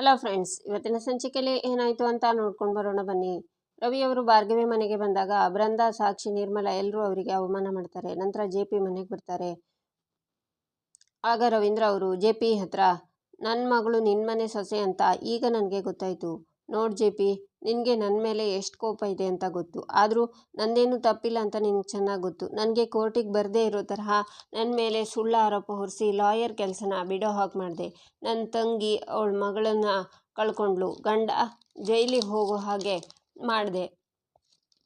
Hello friends, ಇವತ್ತಿನ ಸಂಚಿಕೆಯಲ್ಲಿ ಏನಾಯಿತು ಅಂತ ನೋಡ್ಕೊಂಡು ಬರೋಣ ಬನ್ನಿ. ರವಿಯವರು ಭಾರ್ಗವಿ ಮನೆಗೆ ಬಂದಾಗ ಬೃಂದ ಸಾಕ್ಷಿ, ನಿರ್ಮಲ ಎಲ್ಲರೂ ಅವರಿಗೆ ಅವಮಾನ ಮಾಡ್ತಾರೆ. ನಂತರ ಜೆ ಪಿ ಮನೆಗೆ ಬರ್ತಾರೆ. ಆಗ ರವೀಂದ್ರ ಅವರು, ಜೆ ಪಿ ಹತ್ರ ನನ್ನ ಮಗಳು ನಿನ್ನ ಮನೆ ಸೊಸೆ ಅಂತ ಈಗ ನನಗೆ ಗೊತ್ತಾಯಿತು. ನೋಡು ಜೆ ಪಿ, ನಿನಗೆ ನನ್ನ ಮೇಲೆ ಎಷ್ಟು ಕೋಪ ಇದೆ ಅಂತ ಗೊತ್ತು. ಆದರೂ ನಂದೇನು ತಪ್ಪಿಲ್ಲ ಅಂತ ನಿನಗೆ ಚೆನ್ನಾಗಿ ಗೊತ್ತು. ನನಗೆ ಕೋರ್ಟಿಗೆ ಬರದೇ ಇರೋ ತರಹ ನನ್ನ ಮೇಲೆ ಸುಳ್ಳು ಆರೋಪ ಹೊರಿಸಿ ಲಾಯರ್ ಕೆಲಸನ ಬಿಡೋ ಹಾಗೆ ಮಾಡಿದೆ. ನನ್ನ ತಂಗಿ ಅವಳ ಮಗಳನ್ನು ಕಳ್ಕೊಂಡ್ಳು. ಗಂಡ ಜೈಲಿಗೆ ಹೋಗೋ ಹಾಗೆ ಮಾಡಿದೆ.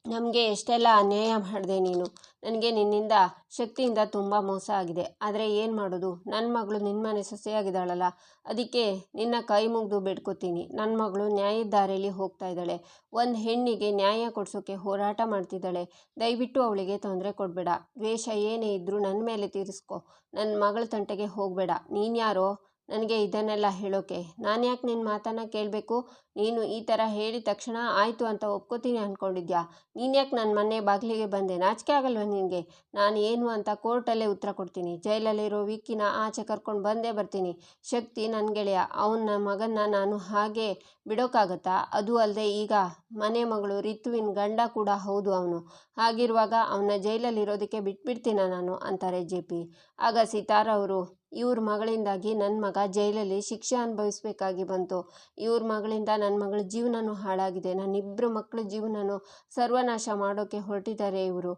ನಮಗೆ ಎಷ್ಟೆಲ್ಲ ಅನ್ಯಾಯ ಮಾಡಿದೆ ನೀನು? ನನಗೆ ನಿನ್ನಿಂದ ಶಕ್ತಿಯಿಂದ ತುಂಬ ಮೋಸ ಆಗಿದೆ. ಆದರೆ ಏನು ಮಾಡೋದು? ನನ್ನ ಮಗಳು ನಿನ್ನ ಮನೆ ಸೊಸೆಯಾಗಿದ್ದಾಳಲ್ಲ. ಅದಕ್ಕೆ ನಿನ್ನ ಕೈ ಮುಗಿದು ಬೇಡ್ಕೋತೀನಿ. ನನ್ನ ಮಗಳು ನ್ಯಾಯದ ದಾರಿಯಲ್ಲಿ ಹೋಗ್ತಾ ಇದ್ದಾಳೆ. ಒಂದು ಹೆಣ್ಣಿಗೆ ನ್ಯಾಯ ಕೊಡಿಸೋಕೆ ಹೋರಾಟ ಮಾಡ್ತಿದ್ದಾಳೆ. ದಯವಿಟ್ಟು ಅವಳಿಗೆ ತೊಂದರೆ ಕೊಡಬೇಡ. ದ್ವೇಷ ಏನೇ ಇದ್ದರೂ ನನ್ನ ಮೇಲೆ ತೀರಿಸ್ಕೊ. ನನ್ನ ಮಗಳ ತಂಟೆಗೆ ಹೋಗಬೇಡ. ನೀನು ಯಾರೋ ನನಗೆ ಇದನ್ನೆಲ್ಲ ಹೇಳೋಕೆ. ನಾನು ಯಾಕೆ ನಿನ್ನ ಮಾತನ್ನು ಕೇಳಬೇಕು? ನೀನು ಈ ಥರ ಹೇಳಿದ ತಕ್ಷಣ ಆಯಿತು ಅಂತ ಒಪ್ಕೋತೀನಿ ಅಂದ್ಕೊಂಡಿದ್ಯಾ ನೀನು ಯಾಕೆ ನನ್ನ ಮನೆ ಬಾಗಿಲಿಗೆ ಬಂದೆ? ನಾಚಿಕೆ ಆಗಲ್ವ ನಿನಗೆ? ನಾನು ಏನು ಅಂತ ಕೋರ್ಟಲ್ಲೇ ಉತ್ತರ ಕೊಡ್ತೀನಿ. ಜೈಲಲ್ಲಿರೋ ವಿಕ್ಕಿನ ಆಚೆ ಕರ್ಕೊಂಡು ಬಂದೇ ಬರ್ತೀನಿ. ಶಕ್ತಿ ನನ್ನ ಗೆಳೆಯ, ಅವನ ಮಗನ್ನ ನಾನು ಹಾಗೆ ಬಿಡೋಕ್ಕಾಗತ್ತಾ ಅದು ಅಲ್ಲದೆ ಈಗ ಮನೆ ಮಗಳು ರಿತುವಿನ ಗಂಡ ಕೂಡ ಹೌದು ಅವನು. ಹಾಗಿರುವಾಗ ಅವನ ಜೈಲಲ್ಲಿರೋದಕ್ಕೆ ಬಿಟ್ಬಿಡ್ತೀನ ನಾನು? ಅಂತಾರೆ ಜೆ ಪಿ. ಆಗ ಸಿತಾರ ಅವರು ಇವ್ರ ಮಗಳಿಂದಾಗಿ ನನ್ನ ಮಗ ಜೈಲಲ್ಲಿ ಶಿಕ್ಷೆ ಅನುಭವಿಸ್ಬೇಕಾಗಿ ಬಂತು. ಇವ್ರ ಮಗಳಿಂದ ನನ್ನ ಮಗಳ ಜೀವನನೂ ಹಾಳಾಗಿದೆ. ನನ್ನಿಬ್ಬರು ಮಕ್ಕಳ ಜೀವನನೂ ಸರ್ವನಾಶ ಮಾಡೋಕ್ಕೆ ಹೊರಟಿದ್ದಾರೆ ಇವರು.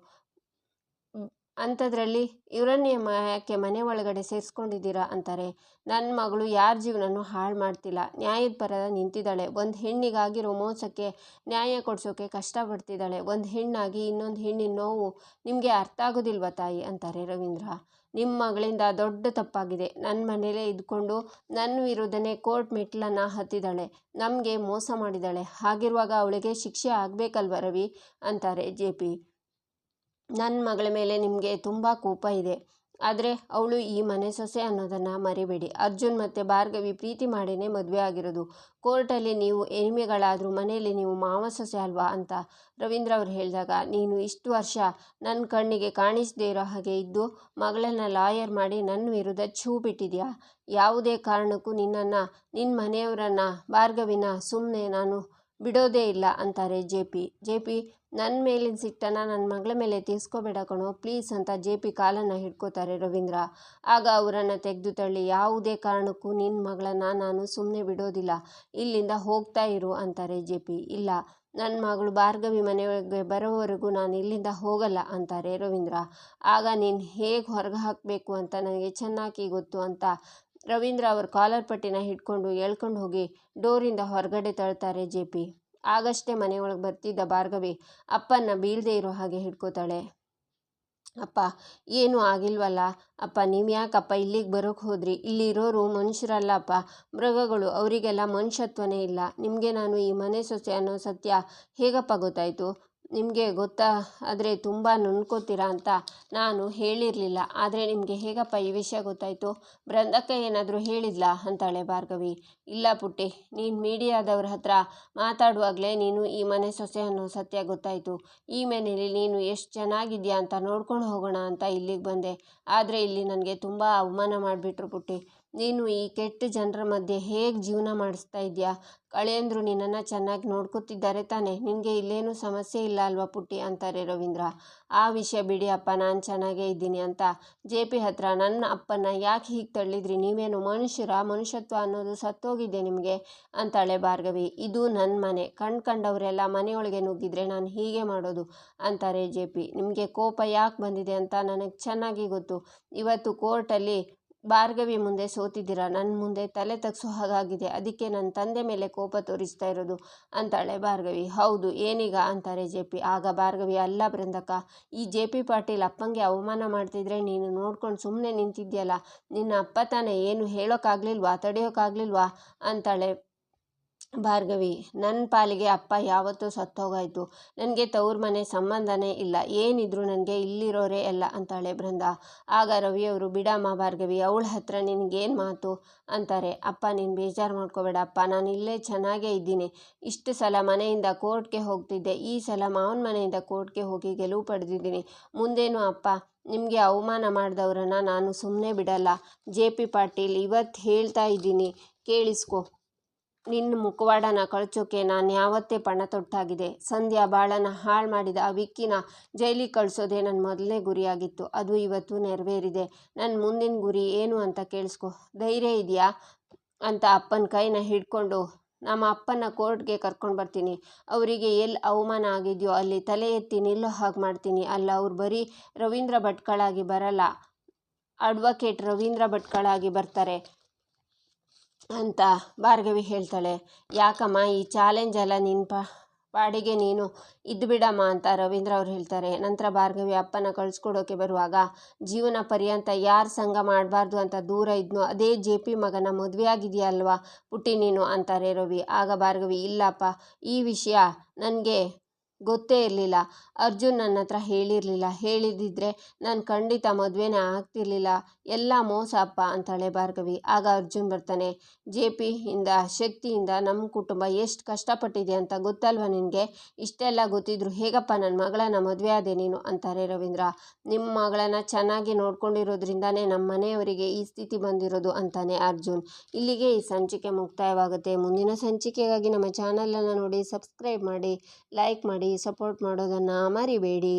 ಅಂಥದ್ರಲ್ಲಿ ಇವರನ್ನೇ ಯಾಕೆ ಮನೆ ಒಳಗಡೆ ಸೇರಿಸ್ಕೊಂಡಿದ್ದೀರಾ ಅಂತಾರೆ. ನನ್ನ ಮಗಳು ಯಾರ ಜೀವನನು ಹಾಳು ಮಾಡ್ತಿಲ್ಲ. ನ್ಯಾಯದ ಪರ ನಿಂತಿದ್ದಾಳೆ. ಒಂದು ಹೆಣ್ಣಿಗಾಗಿರೋ ಮೋಸಕ್ಕೆ ನ್ಯಾಯ ಕೊಡಿಸೋಕೆ ಕಷ್ಟಪಡ್ತಿದ್ದಾಳೆ. ಒಂದು ಹೆಣ್ಣಾಗಿ ಇನ್ನೊಂದು ಹೆಣ್ಣಿನ ನೋವು ನಿಮಗೆ ಅರ್ಥ ಆಗೋದಿಲ್ವ ತಾಯಿ? ಅಂತಾರೆ ರವೀಂದ್ರ. ನಿಮ್ಮ ಮಗಳಿಂದ ದೊಡ್ಡ ತಪ್ಪಾಗಿದೆ. ನನ್ನ ಮನೇಲೇ ಇದ್ಕೊಂಡು ನನ್ನ ವಿರುದ್ಧನೇ ಕೋರ್ಟ್ ಮೆಟ್ಲನ್ನು ಹತ್ತಿದ್ದಾಳೆ. ನಮಗೆ ಮೋಸ ಮಾಡಿದ್ದಾಳೆ. ಹಾಗಿರುವಾಗ ಅವಳಿಗೆ ಶಿಕ್ಷೆ ಆಗಬೇಕಲ್ವ ರವಿ? ಅಂತಾರೆ ಜೆ ಪಿ. ನನ್ನ ಮಗಳ ಮೇಲೆ ನಿಮಗೆ ತುಂಬ ಕೋಪ ಇದೆ. ಆದರೆ ಅವಳು ಈ ಮನೆ ಸೊಸೆ ಅನ್ನೋದನ್ನು ಮರಿಬೇಡಿ. ಅರ್ಜುನ್ ಮತ್ತು ಭಾರ್ಗವಿ ಪ್ರೀತಿ ಮಾಡಿನೇ ಮದುವೆ ಆಗಿರೋದು. ಕೋರ್ಟಲ್ಲಿ ನೀವು ಎನಿಮೆಗಳಾದರೂ ಮನೆಯಲ್ಲಿ ನೀವು ಮಾವ ಸೊಸೆ ಅಲ್ವಾ ಅಂತ ರವೀಂದ್ರ ಅವರು ಹೇಳಿದಾಗ, ನೀನು ಇಷ್ಟು ವರ್ಷ ನನ್ನ ಕಣ್ಣಿಗೆ ಕಾಣಿಸದೇ ಇರೋ ಹಾಗೆ ಇದ್ದು, ಮಗಳನ್ನ ಲಾಯರ್ ಮಾಡಿ ನನ್ನ ವಿರುದ್ಧ ಛೂ ಬಿಟ್ಟಿದ್ಯಾ? ಯಾವುದೇ ಕಾರಣಕ್ಕೂ ನಿನ್ನನ್ನು ನಿನ್ನ ಮನೆಯವರನ್ನು, ಭಾರ್ಗವಿನ ಸುಮ್ಮನೆ ನಾನು ಬಿಡೋದೇ ಇಲ್ಲ, ಅಂತಾರೆ ಜೆ ಪಿ. ಜೆ ಪಿ ನನ್ನ ಮೇಲಿನ ಸಿಟ್ಟನ್ನು ನನ್ನ ಮಗಳ ಮೇಲೆ ತೀರ್ಸ್ಕೋಬೇಡ ಕಣೋ. ಪ್ಲೀಸ್ ಅಂತ ಜೆ ಪಿ ಕಾಲನ್ನು ಹಿಡ್ಕೋತಾರೆ ರವೀಂದ್ರ. ಆಗ ಅವರನ್ನು ತೆಗೆದು ತಳ್ಳಿ, ಯಾವುದೇ ಕಾರಣಕ್ಕೂ ನಿನ್ನ ಮಗಳನ್ನು ನಾನು ಸುಮ್ಮನೆ ಬಿಡೋದಿಲ್ಲ. ಇಲ್ಲಿಂದ ಹೋಗ್ತಾ ಇರು ಅಂತಾರೆ ಜೆ ಪಿ. ಇಲ್ಲ ನನ್ನ ಮಗಳು ಭಾರ್ಗವಿ ಮನೆಯೊಳಗೆ ಬರೋವರೆಗೂ ನಾನು ಇಲ್ಲಿಂದ ಹೋಗಲ್ಲ ಅಂತಾರೆ ರವೀಂದ್ರ. ಆಗ ನೀನು ಹೇಗೆ ಹೊರಗೆ ಹಾಕಬೇಕು ಅಂತ ನನಗೆ ಚೆನ್ನಾಗಿ ಗೊತ್ತು ಅಂತ ರವೀಂದ್ರ ಅವ್ರ ಕಾಲರ್ ಪಟ್ಟಿನ ಹಿಡ್ಕೊಂಡು ಎಳ್ಕೊಂಡು ಹೋಗಿ ಡೋರಿಂದ ಹೊರಗಡೆ ತಳ್ತಾರೆ ಜೆ ಪಿ. ಆಗಷ್ಟೇ ಮನೆಯೊಳಗೆ ಬರ್ತಿದ್ದ ಭಾರ್ಗವಿ ಅಪ್ಪನ ಬೀಳದೆ ಇರೋ ಹಾಗೆ ಹಿಡ್ಕೋತಾಳೆ. ಅಪ್ಪ, ಏನೂ ಆಗಿಲ್ವಲ್ಲ? ಅಪ್ಪ, ನೀವು ಯಾಕಪ್ಪ ಇಲ್ಲಿಗೆ ಬರೋಕ್ಕೆ ಹೋದ್ರಿ? ಇಲ್ಲಿರೋರು ಮನುಷ್ಯರಲ್ಲಪ್ಪ. ಮೃಗಗಳು ಅವರಿಗೆಲ್ಲ ಮನುಷ್ಯತ್ವನೇ ಇಲ್ಲ. ನಿಮಗೆ ನಾನು ಈ ಮನೆ ಸೊಸೆ ಅನ್ನೋ ಸತ್ಯ ಹೇಗಪ್ಪ ಗೊತ್ತಾಯಿತು? ನಿಮಗೆ ಗೊತ್ತಾ? ಆದರೆ ತುಂಬ ನೊಂದ್ಕೋತೀರಾ ಅಂತ ನಾನು ಹೇಳಿರಲಿಲ್ಲ. ಆದರೆ ನಿಮಗೆ ಹೇಗಪ್ಪ ಈ ವಿಷಯ ಗೊತ್ತಾಯಿತು? ಬೃಂದಕ್ಕ ಏನಾದರೂ ಹೇಳಿದ್ಲಾ? ಅಂತಾಳೆ ಭಾರ್ಗವಿ. ಇಲ್ಲ ಪುಟ್ಟಿ, ನೀನು ಮೀಡಿಯಾದವ್ರ ಹತ್ರ ಮಾತಾಡುವಾಗಲೇ ನೀನು ಈ ಮನೆ ಸೊಸೆ ಅನ್ನೋ ಸತ್ಯ ಗೊತ್ತಾಯಿತು. ಈ ಮನೆಯಲ್ಲಿ ನೀನು ಎಷ್ಟು ಚೆನ್ನಾಗಿದ್ಯಾ ಅಂತ ನೋಡ್ಕೊಂಡು ಹೋಗೋಣ ಅಂತ ಇಲ್ಲಿಗೆ ಬಂದೆ. ಆದರೆ ಇಲ್ಲಿ ನನಗೆ ತುಂಬ ಅವಮಾನ ಮಾಡಿಬಿಟ್ರು ಪುಟ್ಟಿ. ನೀನು ಈ ಕೆಟ್ಟ ಜನರ ಮಧ್ಯೆ ಹೇಗೆ ಜೀವನ ಮಾಡಿಸ್ತಾ ಇದೆಯಾ ಕಳೆಯಂದ್ರು ನಿನ್ನನ್ನು ಚೆನ್ನಾಗಿ ನೋಡ್ಕೊತಿದ್ದಾರೆ ತಾನೆ. ನಿನಗೆ ಇಲ್ಲೇನೂ ಸಮಸ್ಯೆ ಇಲ್ಲ ಅಲ್ವಾ ಪುಟ್ಟಿ? ಅಂತಾರೆ ರವೀಂದ್ರ. ಆ ವಿಷಯ ಬಿಡಿ ಅಪ್ಪ, ನಾನು ಚೆನ್ನಾಗೇ ಇದ್ದೀನಿ ಅಂತ. ಜೆ ಪಿ ಹತ್ರ ನನ್ನ ಅಪ್ಪನ ಯಾಕೆ ಹೀಗೆ ತಳ್ಳಿದ್ರಿ? ನೀವೇನು ಮನುಷ್ಯರ ಮನುಷ್ಯತ್ವ ಅನ್ನೋದು ಸತ್ತೋಗಿದೆ ನಿಮಗೆ? ಅಂತಾಳೆ ಭಾರ್ಗವಿ. ಇದು ನನ್ನ ಮನೆ. ಕಣ್ ಕಂಡವರೆಲ್ಲ ಮನೆಯೊಳಗೆ ನುಗ್ಗಿದ್ರೆ ನಾನು ಹೀಗೆ ಮಾಡೋದು? ಅಂತಾರೆ ಜೆ ಪಿ. ನಿಮಗೆ ಕೋಪ ಯಾಕೆ ಬಂದಿದೆ ಅಂತ ನನಗೆ ಚೆನ್ನಾಗಿ ಗೊತ್ತು. ಇವತ್ತು ಕೋರ್ಟಲ್ಲಿ ಭಾರ್ಗವಿ ಮುಂದೆ ಸೋತಿದ್ದೀರಾ? ನನ್ನ ಮುಂದೆ ತಲೆ ತಗ್ಸೋ ಹಾಗಾಗಿದೆ. ಅದಕ್ಕೆ ನನ್ನ ತಂದೆ ಮೇಲೆ ಕೋಪ ತೋರಿಸ್ತಾ ಇರೋದು ಅಂತಾಳೆ ಭಾರ್ಗವಿ. ಹೌದು, ಏನೀಗ ಅಂತಾರೆ ಜೆ ಪಿ. ಆಗ ಭಾರ್ಗವಿ, ಅಲ್ಲ ಬೃಂದಕ್ಕ, ಈ ಜೆ ಪಿ ಪಾಟೀಲ್ ಅಪ್ಪಂಗೆ ಅವಮಾನ ಮಾಡ್ತಿದ್ರೆ ನೀನು ನೋಡ್ಕೊಂಡು ಸುಮ್ಮನೆ ನಿಂತಿದ್ಯಲ್ಲ, ನಿನ್ನ ಅಪ್ಪ ತಾನೇ ಏನು ಹೇಳೋಕ್ಕಾಗ್ಲಿಲ್ವಾ ತಡೆಯೋಕ್ಕಾಗಲಿಲ್ವಾ ಅಂತಾಳೆ ಭಾರ್ಗವಿ ನನ್ನ ಪಾಲಿಗೆ ಅಪ್ಪ ಯಾವತ್ತೂ ಸತ್ತೋಗಾಯಿತು. ನನಗೆ ತವ್ರ ಮನೆ ಸಂಬಂಧನೇ ಇಲ್ಲ. ಏನಿದ್ರು ನನಗೆ ಇಲ್ಲಿರೋರೇ ಎಲ್ಲ ಅಂತಾಳೆ ಬೃಂದ. ಆಗ ರವಿಯವರು, ಬಿಡಮ್ಮ ಭಾರ್ಗವಿ, ಅವಳ ಹತ್ರ ನಿನಗೇನು ಮಾತು? ಅಂತಾರೆ. ಅಪ್ಪ, ನೀನು ಬೇಜಾರು ಮಾಡ್ಕೋಬೇಡ ಅಪ್ಪ ನಾನು ಇಲ್ಲೇ ಚೆನ್ನಾಗೇ ಇದ್ದೀನಿ. ಇಷ್ಟು ಸಲ ಮನೆಯಿಂದ ಕೋರ್ಟ್ಗೆ ಹೋಗ್ತಿದ್ದೆ. ಈ ಸಲ ಮಾವನ ಮನೆಯಿಂದ ಕೋರ್ಟ್ಗೆ ಹೋಗಿ ಗೆಲುವು ಪಡೆದಿದ್ದೀನಿ. ಮುಂದೇನು ಅಪ್ಪ? ನಿಮಗೆ ಅವಮಾನ ಮಾಡಿದವ್ರನ್ನ ನಾನು ಸುಮ್ಮನೆ ಬಿಡಲ್ಲ. ಜೆ ಪಿ ಪಾಟೀಲ್ ಇವತ್ತು ಹೇಳ್ತಾ ಇದ್ದೀನಿ. ಕೇಳಿಸ್ಕೊ. ನಿನ್ನ ಮುಖವಾಡನ ಕಳಚೋಕೆ ನಾನು ಯಾವತ್ತೇ ಪಣ ತೊಟ್ಟಾಗಿದೆ. ಸಂಧ್ಯಾ ಬಾಳನ ಹಾಳು ಮಾಡಿದ ಆ ವಿಕ್ಕಿನ ಜೈಲಿಗೆ ಕಳಿಸೋದೇ ನನ್ನ ಮೊದಲನೇ ಗುರಿಯಾಗಿತ್ತು. ಅದು ಇವತ್ತು ನೆರವೇರಿದೆ. ನನ್ನ ಮುಂದಿನ ಗುರಿ ಏನು ಅಂತ ಕೇಳಿಸ್ಕೊ. ಧೈರ್ಯ ಇದೆಯಾ? ಅಂತ ಅಪ್ಪನ ಕೈನ ಹಿಡ್ಕೊಂಡು, ನಮ್ಮ ಅಪ್ಪನ ಕೋರ್ಟ್ಗೆ ಕರ್ಕೊಂಡು ಬರ್ತೀನಿ. ಅವರಿಗೆ ಎಲ್ಲಿ ಅವಮಾನ ಆಗಿದೆಯೋ ಅಲ್ಲಿ ತಲೆ ಎತ್ತಿ ನಿಲ್ಲೋ ಹಾಗೆ ಮಾಡ್ತೀನಿ. ಅಲ್ಲ, ಅವ್ರು ಬರೀ ರವೀಂದ್ರ ಭಟ್ಕಳಾಗಿ ಬರಲ್ಲ. ಅಡ್ವೊಕೇಟ್ ರವೀಂದ್ರ ಭಟ್ಕಳಾಗಿ ಬರ್ತಾರೆ. ಅಂತ ಭಾರ್ಗವಿ ಹೇಳ್ತಾಳೆ. ಯಾಕಮ್ಮ, ಈ ಚಾಲೆಂಜ್ ಎಲ್ಲ ನಿನ್ನ ಪಾ, ಪಾಡಿಗೆ ನೀನು ಇದ್ದು ಬಿಡಮ್ಮ ಅಂತ ರವೀಂದ್ರ ಅವ್ರು ಹೇಳ್ತಾರೆ. ನಂತರ ಭಾರ್ಗವಿ ಅಪ್ಪನ ಕಳಿಸ್ಕೊಡೋಕೆ ಬರುವಾಗ, ಜೀವನ ಪರ್ಯಂತ ಯಾರು ಸಂಘ ಮಾಡಬಾರ್ದು ಅಂತ ದೂರ ಇದ್ನೋ, ಅದೇ ಜೆ ಪಿ ಮಗನ ಮದುವೆ ಆಗಿದೆಯಲ್ವಾ ಪುಟ್ಟಿ ನೀನು ಅಂತಾರೆ ರವಿ. ಆಗ ಭಾರ್ಗವಿ, ಇಲ್ಲಪ್ಪ, ಈ ವಿಷಯ ನನಗೆ ಗೊತ್ತೇ ಇರಲಿಲ್ಲ. ಅರ್ಜುನ್ ನನ್ನ ಹತ್ರ ಹೇಳಿರಲಿಲ್ಲ. ಹೇಳಿದಿದ್ರೆ ನಾನು ಖಂಡಿತ ಮದುವೆನೇ ಆಗ್ತಿರ್ಲಿಲ್ಲ. ಎಲ್ಲ ಮೋಸ ಅಪ್ಪ ಅಂತಾಳೆ ಭಾರ್ಗವಿ. ಆಗ ಅರ್ಜುನ್ ಬರ್ತಾನೆ, ಜೆ ಪಿಯಿಂದ ಶಕ್ತಿಯಿಂದ ನಮ್ಮ ಕುಟುಂಬ ಎಷ್ಟು ಕಷ್ಟಪಟ್ಟಿದೆ ಅಂತ ಗೊತ್ತಲ್ವ ನಿನಗೆ? ಇಷ್ಟೆಲ್ಲ ಗೊತ್ತಿದ್ರು ಹೇಗಪ್ಪ ನನ್ನ ಮಗಳನ್ನ ಮದುವೆ ಆದೆ ನೀನು? ಅಂತಾರೆ ರವೀಂದ್ರ. ನಿಮ್ಮ ಮಗಳನ್ನ ಚೆನ್ನಾಗಿ ನೋಡ್ಕೊಂಡಿರೋದ್ರಿಂದನೇ ನಮ್ಮ ಮನೆಯವರಿಗೆ ಈ ಸ್ಥಿತಿ ಬಂದಿರೋದು, ಅಂತಾನೆ ಅರ್ಜುನ್. ಇಲ್ಲಿಗೆ ಈ ಸಂಚಿಕೆ ಮುಕ್ತಾಯವಾಗುತ್ತೆ. ಮುಂದಿನ ಸಂಚಿಕೆಗಾಗಿ ನಮ್ಮ ಚಾನಲನ್ನು ನೋಡಿ, ಸಬ್ಸ್ಕ್ರೈಬ್ ಮಾಡಿ, ಲೈಕ್ ಮಾಡಿ ಸಪೋರ್ಟ್ ಮಾಡೋದನ್ನು ಮರಿಬೇಡಿ.